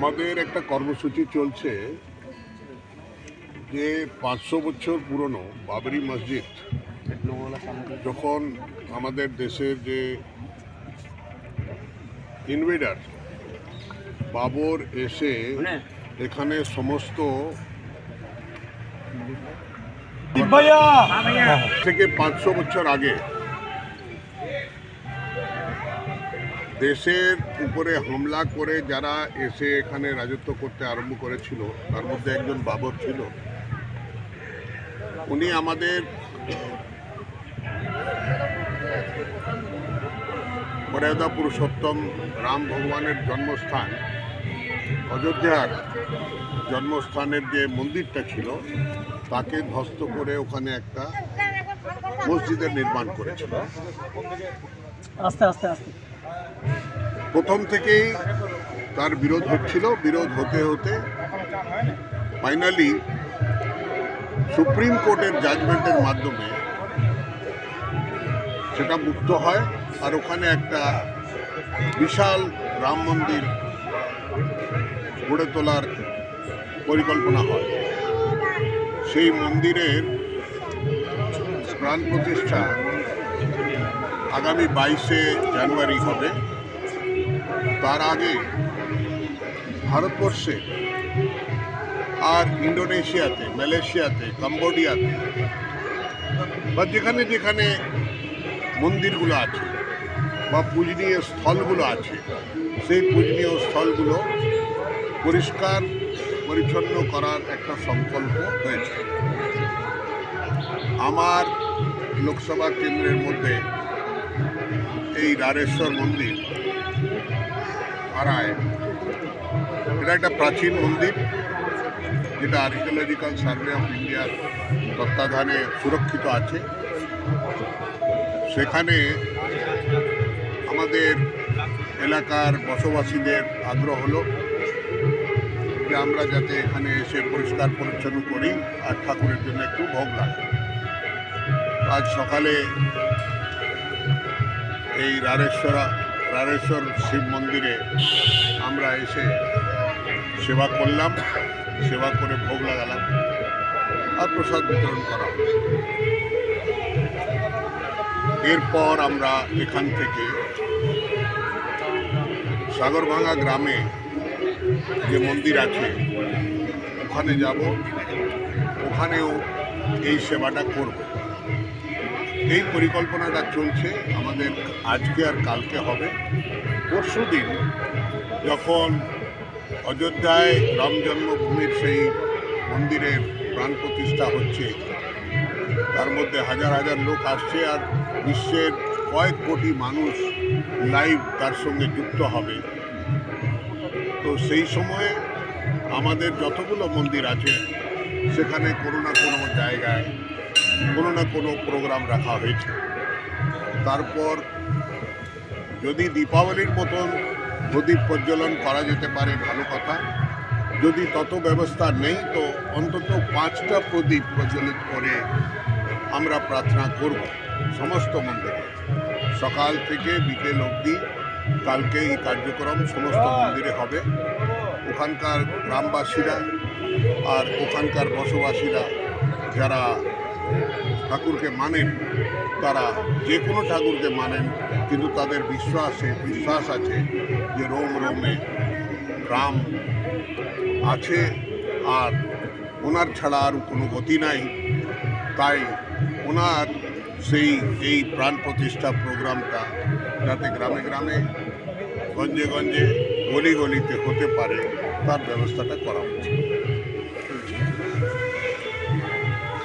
আমাদের একটা কর্মসূচি চলছে যে পাঁচশো বছর পুরনো বাবরি মসজিদ যখন আমাদের দেশের যে ইনভেডার বাবর এসে এখানে সমস্ত থেকে পাঁচশো বছর আগে দেশের উপরে হামলা করে যারা এসে এখানে রাজত্ব করতে আরম্ভ করেছিল, তার মধ্যে একজন বাবর ছিল। উনি আমাদের মর্যাদা পুরুষোত্তম রাম ভগবানের জন্মস্থান, অযোধ্যার জন্মস্থানের যে মন্দিরটা ছিল, তাকে ধ্বস্ত করে ওখানে একটা মসজিদের নির্মাণ করেছিল। আস্তে আস্তে আস্তে। প্রথম থেকেই তার বিরোধ হচ্ছিল। বিরোধ হতে হতে ফাইনালি সুপ্রিম কোর্টের জাজমেন্টের মাধ্যমে সেটা মুক্ত হয় আর ওখানে একটা বিশাল রাম মন্দির গড়ে তোলার পরিকল্পনা হয়। সেই মন্দিরের প্রাণ প্রতিষ্ঠা আগামী বাইশে জানুয়ারি হবে। তার আগে ভারতবর্ষে আর ইন্ডোনেশিয়াতে মালয়েশিয়াতে, কম্বোডিয়াতে বা যেখানে যেখানে মন্দিরগুলো আছে বা পূজনীয় স্থলগুলো আছে, সেই পূজনীয় স্থলগুলো পরিষ্কার, পরিচ্ছন্ন করার একটা সংকল্প হয়েছে। আমার লোকসভা কেন্দ্রের মধ্যে এই রারেশ্বর মন্দির। আড়ায় এটা একটা প্রাচীন মন্দির, যেটা আর্কিওলজিক্যাল সার্ভে অফ ইন্ডিয়ার তত্ত্বাবধানে সুরক্ষিত আছে। সেখানে আমাদের এলাকার বসবাসীদের আগ্রহ হলো যে আমরা যাতে এখানে এসে পরিষ্কার পরিচ্ছন্ন করি আর ঠাকুরের জন্য একটু ভোগ লাগে। আজ সকালে এই রারেশ্বরা রারেশ্বর শিব মন্দিরে আমরা এসে সেবা করলাম, সেবা করে ভোগ লাগালাম আর প্রসাদ বিতরণ করা এরপর আমরা এখান থেকে সাগরভাঙা গ্রামে যে মন্দির আছে, ওখানে যাব। ওখানেও এই সেবাটা করব। এই পরিকল্পনাটা চলছে, আমাদের আজকে আর কালকে হবে। পরশু দিন যখন অযোধ্যায় রাম জন্মভূমির সেই মন্দিরের প্রাণ প্রতিষ্ঠা হচ্ছে, তার মধ্যে হাজার হাজার লোক আসছে আর বিশ্বের কয়েক কোটি মানুষ লাইভ তার সঙ্গে যুক্ত হবে। তো সেই সময়ে আমাদের যতগুলো মন্দির আছে, সেখানে কোনো না কোনো জায়গায় কোনো না কোনো প্রোগ্রাম রাখা হয়েছে। তারপর যদি দীপাবলির মতন প্রদীপ প্রজ্বলন করা যেতে পারে, ভালো কথা। যদি তত ব্যবস্থা নেই, তো অন্তত পাঁচটা প্রদীপ প্রজ্বলিত করে আমরা প্রার্থনা করব। সমস্ত মন্দিরে। সকাল থেকে বিকেল অবধি কালকে এই কার্যক্রম সমস্ত মন্দিরে হবে। ওখানকার গ্রামবাসীরা আর ওখানকার বসবাসীরা যারা ঠাকুরকে মানেন, তারা যে কোনো ঠাকুরকে মানেন, কিন্তু তাদের বিশ্বাসে, বিশ্বাস আছে যে রোম রোমে রাম আছে আর ওনার ছাড়া আর কোনো গতি নাই। তাই ওনার সেই, এই প্রাণ প্রতিষ্ঠা প্রোগ্রামটা যাতে গ্রামে গ্রামে, গঞ্জে গঞ্জে, গলি গলিতে হতে পারে, তার ব্যবস্থাটা করা হচ্ছে